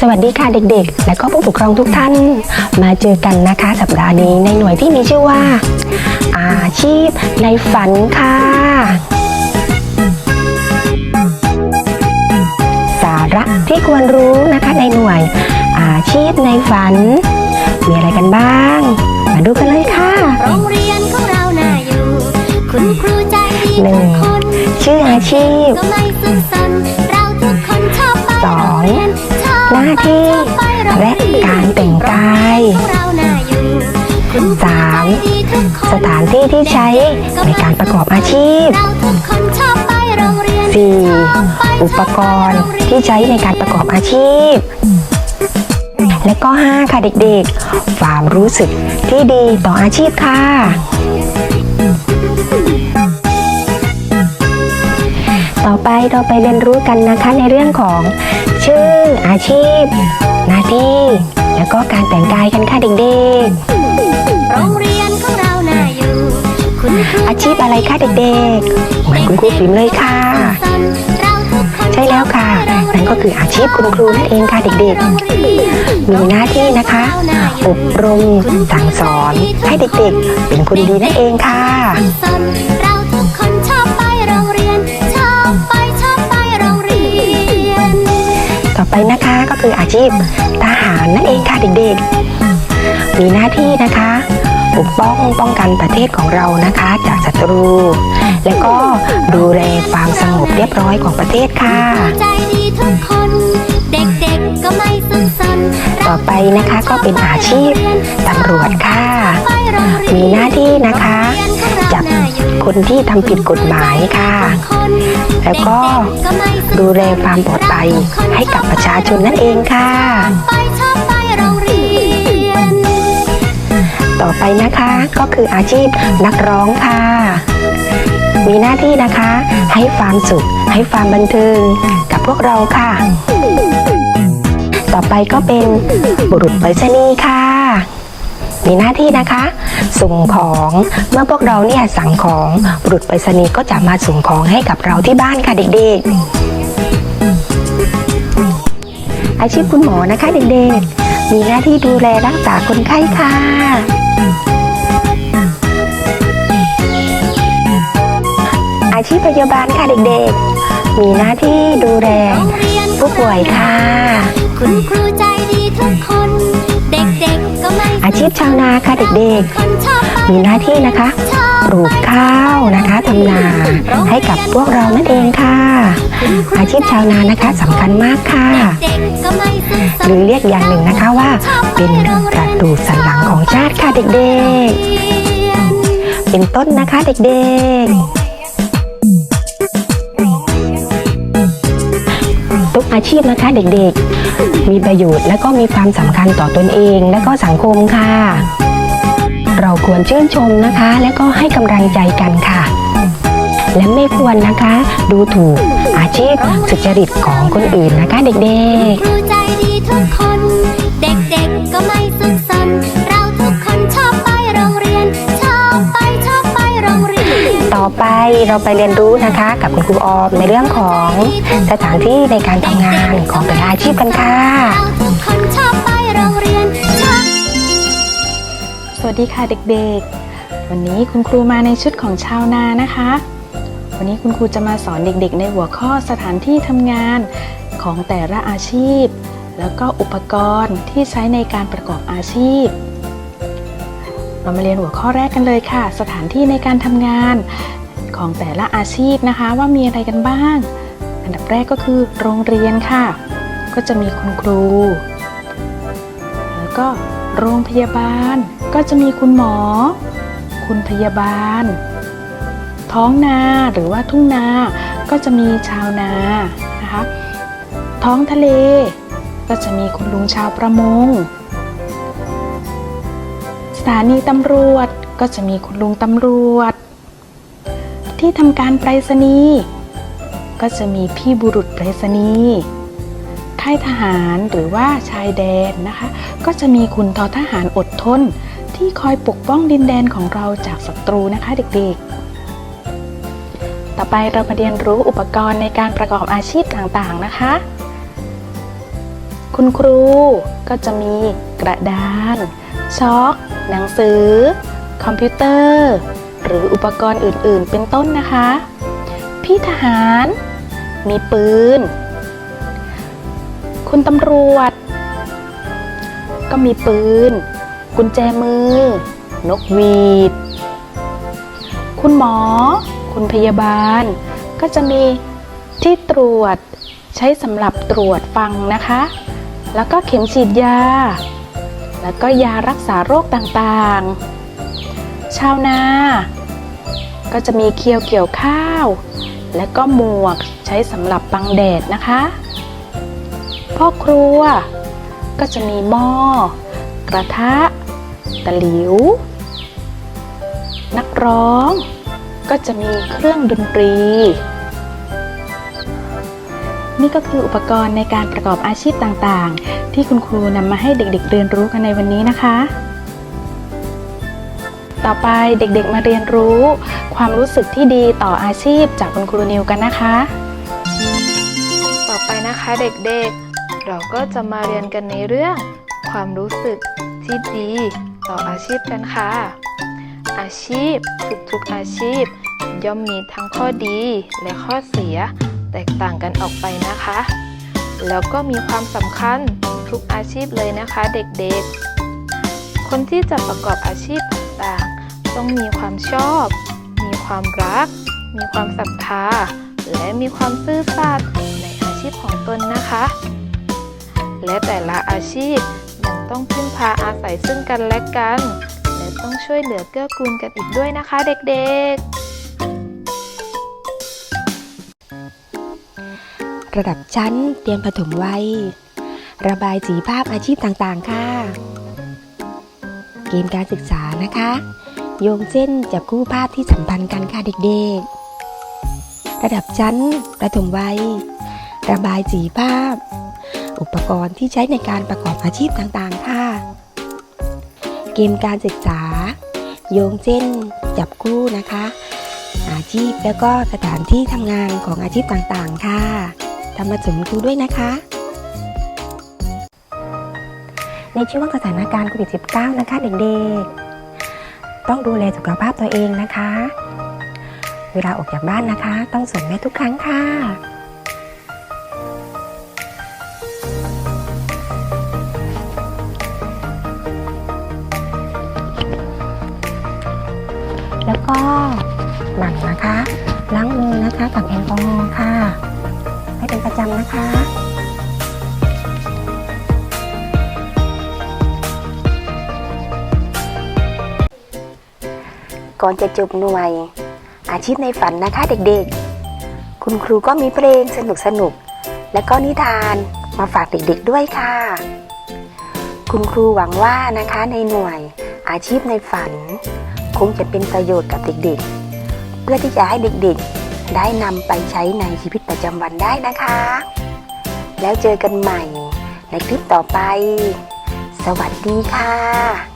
สวัสดีค่ะเด็กๆ และก็ผู้ปกครองทุกท่าน มาเจอกันนะคะ สัปดาห์นี้ในหน่วยที่มีชื่อว่า อาชีพในฝันค่ะ สาระที่ควรรู้นะคะในหน่วย อาชีพในฝัน มีอะไรกันบ้าง มาดูกันเลยค่ะ โรงเรียนของเราน่าอยู่ คุณครูใจ หนึ่งคนชื่ออาชีพสองหน้าที่และการแต่งกายสามสถานที่ที่ใช้ในการประกอบอาชีพเราทุกคนชอบไปโรงเรียน 4. ชอบไปอุปกรณ์ที่ใช้ในการประกอบอาชีพ และก็5ค่ะเด็กๆ ความรู้สึกที่ดีต่ออาชีพค่ะ ต่อไปเราไปเรียนรู้กันนะคะในเรื่องของ ชื่ออาชีพ หน้าที่ แล้วก็การแต่งกายกันค่ะเด็กโรงเรียนของเราน่าอยู่คุณครูๆ อาชีพอะไรคะเด็กๆเหมือนคุณครูฟิล์มเลยค่ะสนเราทุกคนใช่แล้วค่ะ นั่นก็คืออาชีพคุณครูนั่นเองค่ะเด็กๆมีหน้าที่นะคะ อบรมสั่งสอนให้เด็กๆ เป็นคนดีนั่นเองค่ะสนเรา ก็คืออาชีพทหารนั่นเองค่ะเด็กๆ มีหน้าที่นะคะปกป้องป้องกันประเทศของเรานะคะ จากศัตรู และก็ดูแลความสงบเรียบร้อยของประเทศค่ะ ใจดีทุกคนเด็กๆก็ไม่สุขสนต่อไปนะคะก็เป็นอาชีพตำรวจค่ะไปโรงเรียนมีหน้าที่นะคะจับ คนที่ทำผิดกฎหมายค่ะ แล้วก็ดูแลความปลอดภัยให้กับประชาชนนั่นเองค่ะ ต่อไปนะคะก็คืออาชีพนักร้องค่ะ มีหน้าที่นะคะให้ความสุข ให้ความบันเทิงกับพวกเราค่ะ ต่อไปก็เป็นบุรุษไปรษณีย์ค่ะ มีหน้าที่นะคะ ส่งของเมื่อพวกเราเนี่ยสั่งของบุรุษไปรษณีย์ก็จะมาส่งของให้กับเราที่บ้านค่ะเด็กๆ อาชีพคุณหมอนะคะเด็กๆ มีหน้าที่ดูแลรักษาคนไข้ค่ะอาชีพพยาบาลค่ะเด็กๆ มีหน้าที่ดูแลผู้ป่วยค่ะ อาชีพชาวนาค่ะเด็กๆ มีหน้าที่นะคะปลูกข้าวนะคะทำนาให้กับพวกเรานั่นเองค่ะ อาชีพชาวนานะคะสำคัญมากค่ะ หรือเรียกอย่างหนึ่งนะคะว่า เป็นกระดูกสันหลังของชาติค่ะเด็กๆ เป็นต้นนะคะเด็กๆ กอาชีพนะคะเด็กๆ มีประโยชน์และก็มีความสำคัญต่อตนเอง และก็สังคมค่ะ เราควรชื่นชมนะคะ และก็ให้กำลังใจกันค่ะ และไม่ควรนะคะ ดูถูกอาชีพสุจริตของคนอื่นนะคะเด็กๆ เราไปเรียนรู้นะคะ กับคุณครูออมในเรื่องของสถานที่ในการทำงานของแต่ละอาชีพกันค่ะ คนชอบไปโรงเรียนชอบ สวัสดีค่ะเด็กๆ วันนี้คุณครูมาในชุดของชาวนานะคะ วันนี้คุณครูจะมาสอนเด็กๆ ในหัวข้อสถานที่ทำงานของแต่ละอาชีพ แล้วก็อุปกรณ์ที่ใช้ในการประกอบอาชีพ เรามาเรียนหัวข้อแรกกันเลยค่ะ สถานที่ในการทำงาน ของแต่ละอาชีพนะคะ ว่ามีอะไรกันบ้าง อันดับแรกก็คือโรงเรียนค่ะ ก็จะมีคุณครู แล้วก็โรงพยาบาลก็จะมีคุณหมอ คุณพยาบาล ท้องนาหรือว่าทุ่งนาก็จะมีชาวนานะคะท้องทะเล ก็จะมีคุณลุงชาวประมง สถานีตำรวจก็จะมีคุณลุงตำรวจ ที่ทำการไปรษณีย์ก็จะมีพี่บุรุษไปรษณีย์ค่ายทหารหรือว่าชายแดนนะคะ ก็จะมีคุณทอทหารอดทน ที่คอยปกป้องดินแดนของเราจากศัตรูนะคะเด็กๆ ต่อไปเรามาเรียนรู้อุปกรณ์ในการประกอบอาชีพต่างๆนะคะ คุณครูก็จะมีกระดานช็อกหนังสือ คอมพิวเตอร์ หรืออุปกรณ์อื่นๆ เป็นต้นนะคะ พี่ทหาร มีปืน คุณตำรวจ ก็มีปืน กุญแจมือ นกหวีด คุณหมอ คุณพยาบาล ก็จะมีที่ตรวจใช้สำหรับตรวจฟังนะคะ แล้วก็เข็มฉีดยา แล้วก็ยารักษาโรคต่างๆ ชาวนา ก็จะมีเคียวเกี่ยวข้าว และก็หมวกใช้สำหรับบังแดดนะคะ พ่อครัว ก็จะมีหม้อ กระทะ ตะหลิว นักร้อง ก็จะมีเครื่องดนตรี นี่ก็คืออุปกรณ์ในการประกอบอาชีพต่างๆ ที่คุณครูนำมาให้เด็กๆเรียนรู้กันในวันนี้นะคะ ต่อไปเด็กๆมาเรียนรู้ ความรู้สึกที่ดีต่ออาชีพจากคุณครูนิวกันนะคะ ต่อไปนะคะเด็กๆ เราก็จะมาเรียนกันในเรื่อง ความรู้สึกที่ดีต่ออาชีพกันค่ะ อาชีพทุกๆอาชีพ ย่อมมีทั้งข้อดีและข้อเสีย แตกต่างกันออกไปนะคะ แล้วก็มีความสำคัญทุกอาชีพเลยนะคะ เด็กๆ คนที่จะประกอบอาชีพ ต่างๆ ต้องมีความชอบ มีความรัก มีความศรัทธา และมีความซื่อสัตย์ในอาชีพของตนนะคะ และแต่ละอาชีพยังต้องพึ่งพาอาศัยซึ่งกันและกัน และต้องช่วยเหลือเกื้อกูลกันอีกด้วยนะคะเด็กๆระดับชั้นเตรียมปฐมวัย ระบายสีภาพอาชีพต่างๆ ค่ะ เกมการศึกษานะคะ โยงเส้นจับคู่ภาพที่สัมพันธ์กันค่ะเด็กๆ ระดับชั้นประถมวัย ระบายสีภาพ อุปกรณ์ที่ใช้ในการประกอบอาชีพต่างๆ ค่ะ เกมการศึกษา โยงเส้นจับคู่นะคะ อาชีพแล้วก็สถานที่ทำงานของอาชีพต่างๆ ค่ะทำมาสมครูด้วยนะคะ ในช่วงสถานการณ์โควิด -19 นะคะเด็กๆ ต้องดูแลสุขภาพตัวเองนะคะ เวลาออกจากบ้านนะคะ ต้องสวมแมสทุกครั้งค่ะ แล้วก็หมั่นนะคะ ล้างมือนะคะกับแอลกอฮอล์ค่ะ ให้เป็นประจำนะคะ ก่อนจะจบหน่วย อาชีพในฝันนะคะเด็กๆ คุณครูก็มีเพลงสนุกๆและก็นิทานมาฝากเด็กๆด้วยค่ะ คุณครูหวังว่านะคะในหน่วย อาชีพในฝัน คงจะเป็นประโยชน์กับเด็กๆ เพื่อที่จะให้เด็กๆ ได้นำไปใช้ในชีวิตประจำวันได้นะคะ แล้วเจอกันใหม่ในคลิปต่อไป สวัสดีค่ะ